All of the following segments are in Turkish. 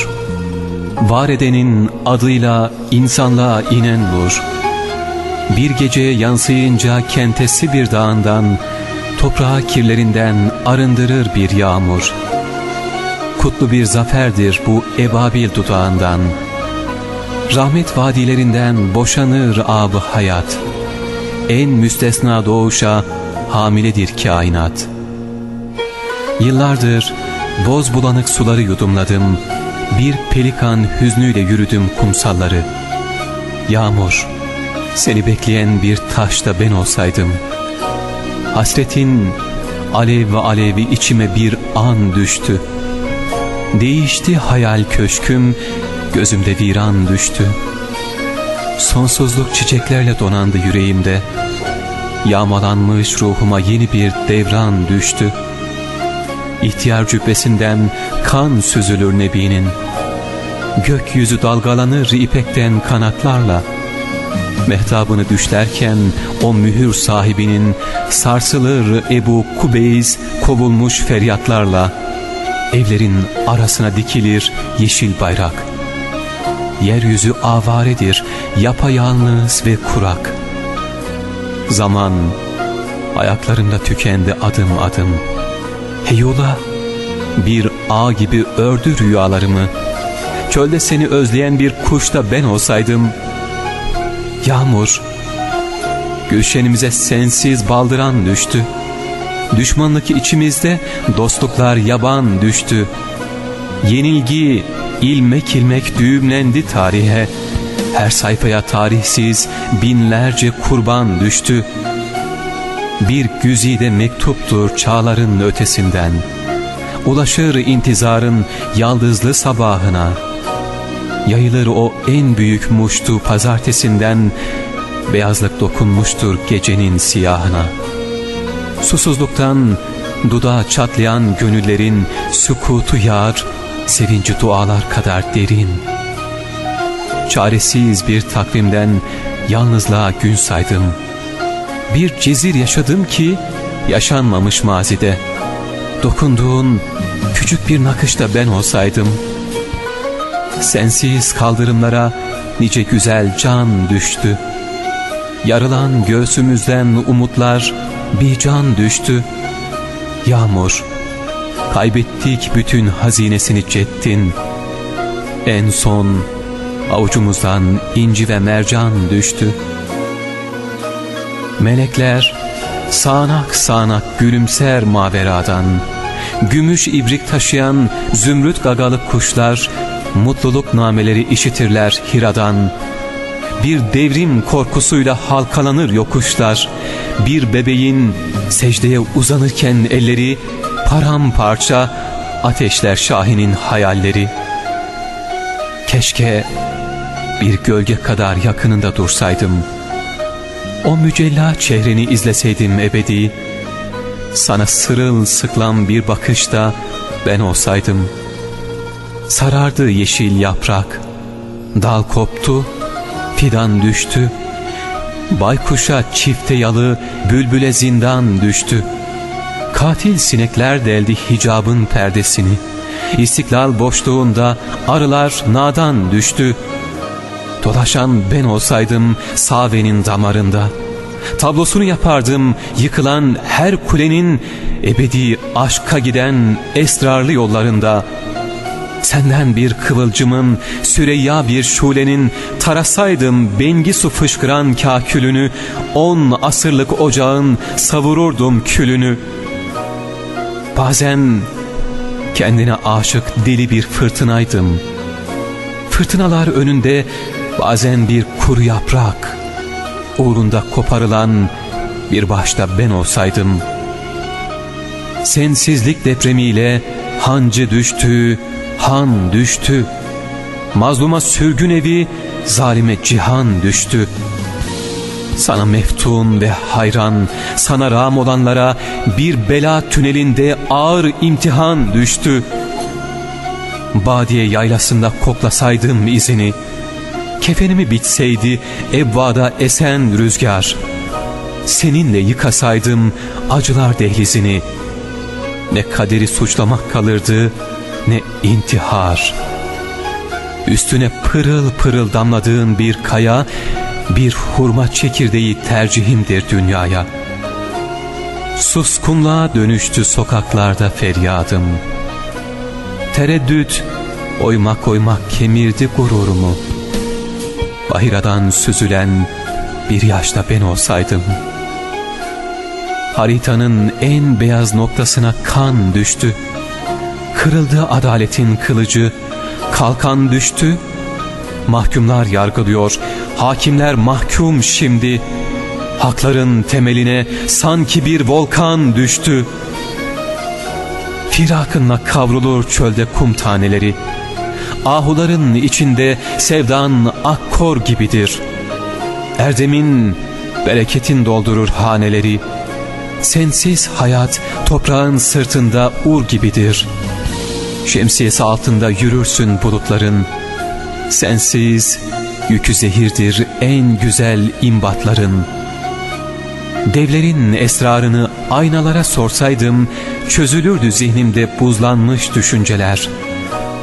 Yağmur, var edenin adıyla insanlığa inen nur. Bir geceye yansıyınca kentesi bir dağından, toprağı kirlerinden arındırır bir yağmur. Kutlu bir zaferdir bu ebabil dudağından. Rahmet vadilerinden boşanır abı hayat. En müstesna doğuşa hamiledir kainat. Yıllardır boz bulanık suları yudumladım. Bir pelikan hüznüyle yürüdüm kumsalları. Yağmur, seni bekleyen bir taşta ben olsaydım. Hasretin alev ve alevi içime bir an düştü. Değişti hayal köşküm, gözümde viran düştü. Sonsuzluk çiçeklerle donandı yüreğimde. Yağmalanmış ruhuma yeni bir devran düştü. İhtiyar cübbesinden kan süzülür Nebi'nin. Gökyüzü dalgalanır ipekten kanatlarla. Mehtabını düşlerken o mühür sahibinin sarsılır Ebu Kubeyz kovulmuş feryatlarla. Evlerin arasına dikilir yeşil bayrak. Yeryüzü avaredir, yapayalnız ve kurak. Zaman ayaklarımda tükendi adım adım. Heyula bir ağ gibi ördü rüyalarımı. Çölde seni özleyen bir kuş da ben olsaydım. Yağmur, gülşenimize sensiz baldıran düştü. Düşmanlık içimizde dostluklar yaban düştü. Yenilgi ilmek ilmek düğümlendi tarihe. Her sayfaya tarihsiz binlerce kurban düştü. Bir güzide mektuptur çağların ötesinden. Ulaşır intizarın yaldızlı sabahına. Yayılır o en büyük muştu pazartesinden, Beyazlık dokunmuştur gecenin siyahına. Susuzluktan dudağı çatlayan gönüllerin sükutu yağar, sevinci dualar kadar derin. Çaresiz bir takvimden yalnızlığa gün saydım. Bir cezir yaşadım ki yaşanmamış mazide. Dokunduğun küçük bir nakışta ben olsaydım. Sensiz kaldırımlara nice güzel can düştü. Yarılan göğsümüzden umutlar bir can düştü. Yağmur, kaybettik bütün hazinesini cettin. En son avucumuzdan inci ve mercan düştü. Melekler sağanak sağanak gülümser maveradan. Gümüş ibrik taşıyan zümrüt gagalı kuşlar mutluluk nameleri işitirler hiradan. Bir devrim korkusuyla halkalanır yokuşlar. Bir bebeğin secdeye uzanırken elleri paramparça ateşler Şahin'in hayalleri. Keşke bir gölge kadar yakınında dursaydım. O mücella çehreni izleseydim ebedi. Sana sırıl sıklam bir bakışta ben olsaydım. Sarardı yeşil yaprak. Dal koptu, fidan düştü. Baykuşa çifte yalı, bülbüle zindan düştü. Katil sinekler deldi hicabın perdesini. İstiklal boşluğunda arılar nadan düştü. Dolaşan ben olsaydım Save'nin damarında. Tablosunu yapardım yıkılan her kulenin ebedi aşka giden esrarlı yollarında. Senden bir kıvılcımın, Süreyya bir şulenin, tarasaydım bengi su fışkıran kakülünü, on asırlık ocağın savururdum külünü. Bazen kendine aşık deli bir fırtınaydım. Fırtınalar önünde bazen bir kuru yaprak, uğrunda koparılan bir başta ben olsaydım. Sensizlik depremiyle hancı düştü, han düştü. Mazluma sürgün evi, zalime cihan düştü. Sana meftun ve hayran, sana ram olanlara bir bela tünelinde ağır imtihan düştü. Badiye yaylasında koklasaydım izini, kefenimi bitseydi evvada esen rüzgar. Seninle yıkasaydım acılar dehlizini, ne kaderi suçlamak kalırdı ne intihar. Üstüne pırıl pırıl damladığın bir kaya, bir hurma çekirdeği tercihimdir dünyaya. Suskunluğa dönüştü sokaklarda feryadım. Tereddüt, oymak oymak kemirdi gururumu. Bahiradan süzülen bir yaşta ben olsaydım. Haritanın en beyaz noktasına kan düştü. Kırıldı adaletin kılıcı, kalkan düştü. Mahkumlar yargılıyor, hakimler mahkum şimdi. Hakların temeline sanki bir volkan düştü. Firakınla kavrulur çölde kum taneleri. Ahuların içinde sevdan akkor gibidir. Erdemin, bereketin doldurur haneleri. Sensiz hayat toprağın sırtında ur gibidir. Şemsiyesi altında yürürsün bulutların. Sensiz yükü zehirdir en güzel imbatların. Devlerin esrarını aynalara sorsaydım çözülürdü zihnimde buzlanmış düşünceler.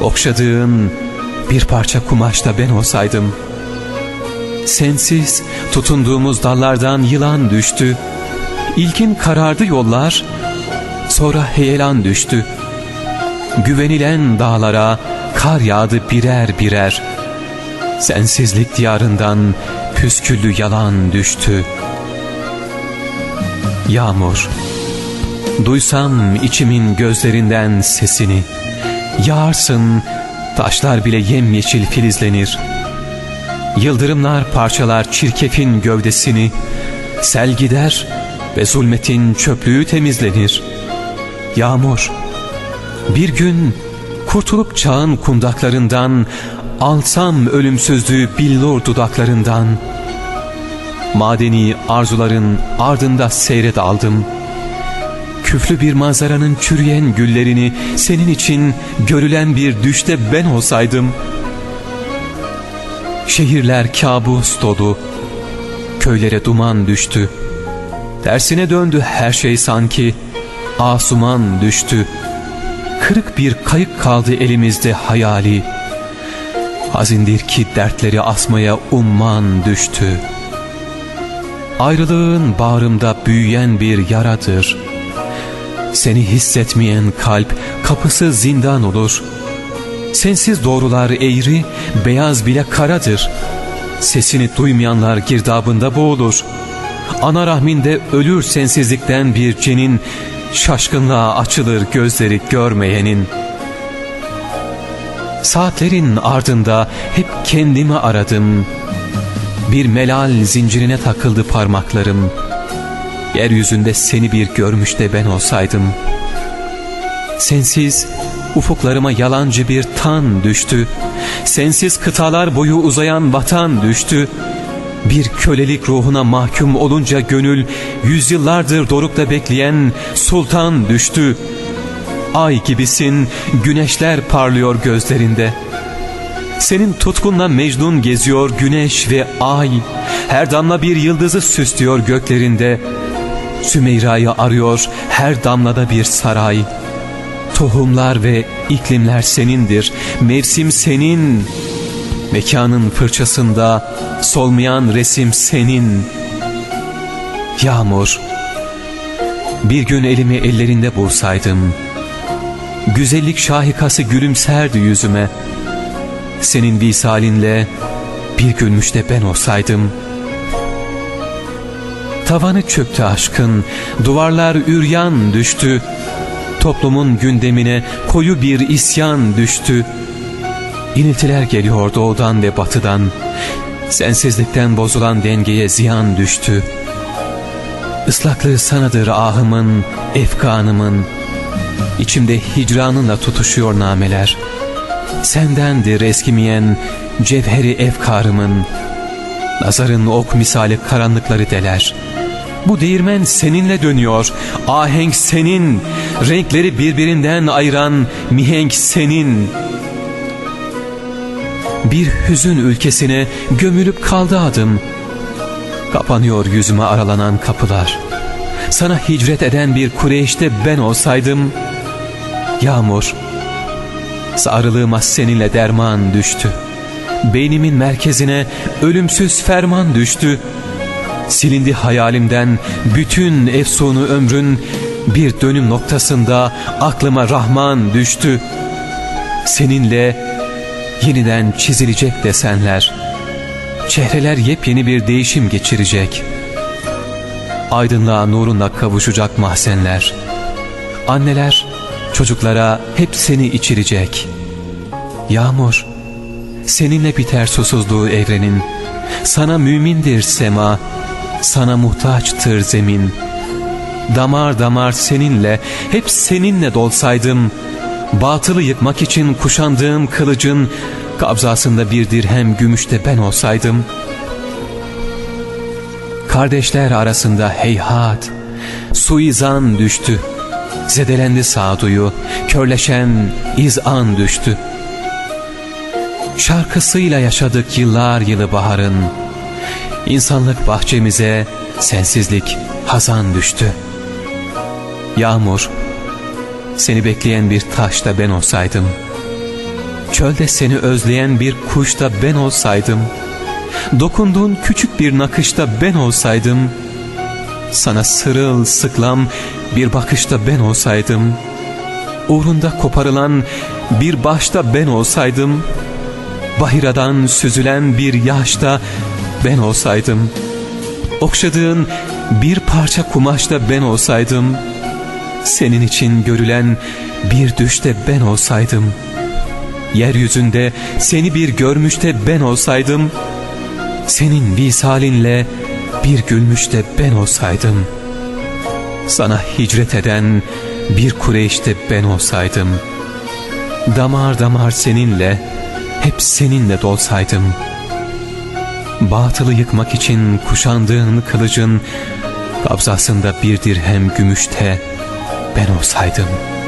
Okşadığın bir parça kumaşta ben olsaydım. Sensiz tutunduğumuz dallardan yılan düştü. İlkin karardı yollar, sonra heyelan düştü. Güvenilen dağlara kar yağdı birer birer. Sensizlik diyarından püsküllü yalan düştü. Yağmur, duysam içimin gözlerinden sesini. Yağarsın, taşlar bile yemyeşil filizlenir. Yıldırımlar parçalar çirkefin gövdesini. Sel gider ve zulmetin çöplüğü temizlenir. Yağmur, bir gün kurtulup çağın kundaklarından alsam ölümsüzlüğü billur dudaklarından. Madeni arzuların ardında seyret aldım. Küflü bir manzaranın çürüyen güllerini senin için görülen bir düşte ben olsaydım. Şehirler kabus dolu, köylere duman düştü. Tersine döndü her şey sanki, asuman düştü. Kırık bir kayık kaldı elimizde hayali. Hazindir ki dertleri asmaya umman düştü. Ayrılığın bağrımda büyüyen bir yaradır. Seni hissetmeyen kalp kapısı zindan olur. Sensiz doğrular eğri, beyaz bile karadır. Sesini duymayanlar girdabında boğulur. Ana rahminde ölür sensizlikten bir cenin, şaşkınlığa açılır gözleri görmeyenin. Saatlerin ardında hep kendimi aradım. Bir melal zincirine takıldı parmaklarım. Yeryüzünde seni bir görmüş de ben olsaydım. Sensiz ufuklarıma yalancı bir tan düştü. Sensiz kıtalar boyu uzayan vatan düştü. Bir kölelik ruhuna mahkum olunca gönül yüzyıllardır dorukta bekleyen sultan düştü. Ay gibisin, güneşler parlıyor gözlerinde. Senin tutkunla Mecnun geziyor güneş ve ay. Her damla bir yıldızı süslüyor göklerinde. Sümeyra'yı arıyor her damlada bir saray. Tohumlar ve iklimler senindir, mevsim senin. Mekanın fırçasında solmayan resim senin. Yağmur, bir gün elimi ellerinde bulsaydım, güzellik şahikası gülümserdi yüzüme. Senin visalinle bir gülmüş de ben olsaydım. Tavanı çöktü aşkın, duvarlar üryan düştü. Toplumun gündemine koyu bir isyan düştü. İniltiler geliyor doğudan ve batıdan. Sensizlikten bozulan dengeye ziyan düştü. Islaklığı sanadır ahımın, efkanımın. İçimde hicranınla tutuşuyor nameler. Sendendir eskimeyen cevheri efkarımın. Nazarın ok misali karanlıkları deler. Bu değirmen seninle dönüyor. Ahenk senin. Renkleri birbirinden ayıran mihenk senin. Bir hüzün ülkesine gömülüp kaldı adım. Kapanıyor yüzüme aralanan kapılar. Sana hicret eden bir Kureyş'te ben olsaydım. Yağmur, Sarılığıma seninle derman düştü. Beynimin merkezine ölümsüz ferman düştü. Silindi hayalimden bütün efsunu ömrün bir dönüm noktasında aklıma Rahman düştü. Seninle yeniden çizilecek desenler. Çehreler yepyeni bir değişim geçirecek. Aydınlığa nurunla kavuşacak mahzenler. Anneler çocuklara hep seni içirecek. Yağmur, seninle biter susuzluğu evrenin. Sana mümindir sema, sana muhtaçtır zemin. Damar damar seninle, hep seninle dolsaydım, batılı yıkmak için kuşandığım kılıcın kabzasında bir dirhem gümüşte ben olsaydım. Kardeşler arasında heyhat, suizan düştü. Zedelendi sağduyu, körleşen izan düştü. Şarkısıyla yaşadık yıllar yılı baharın. İnsanlık bahçemize sensizlik hazan düştü. Yağmur, seni bekleyen bir taşta ben olsaydım. Çölde seni özleyen bir kuşta ben olsaydım. Dokunduğun küçük bir nakışta ben olsaydım. Sana sırıl sıklam bir bakışta ben olsaydım. Uğrunda koparılan bir başta ben olsaydım. Bahiradan süzülen bir yaşta ben olsaydım. Okşadığın bir parça kumaşta ben olsaydım. Senin için görülen bir düşte ben olsaydım. Yeryüzünde seni bir görmüşte ben olsaydım. Senin visalinle bir gülmüşte ben olsaydım. Sana hicret eden bir Kureyş'te ben olsaydım. Damar damar seninle, hep seninle dolsaydım. Batılı yıkmak için kuşandığın kılıcın kabzasında bir dirhem gümüşte ben olsaydım.''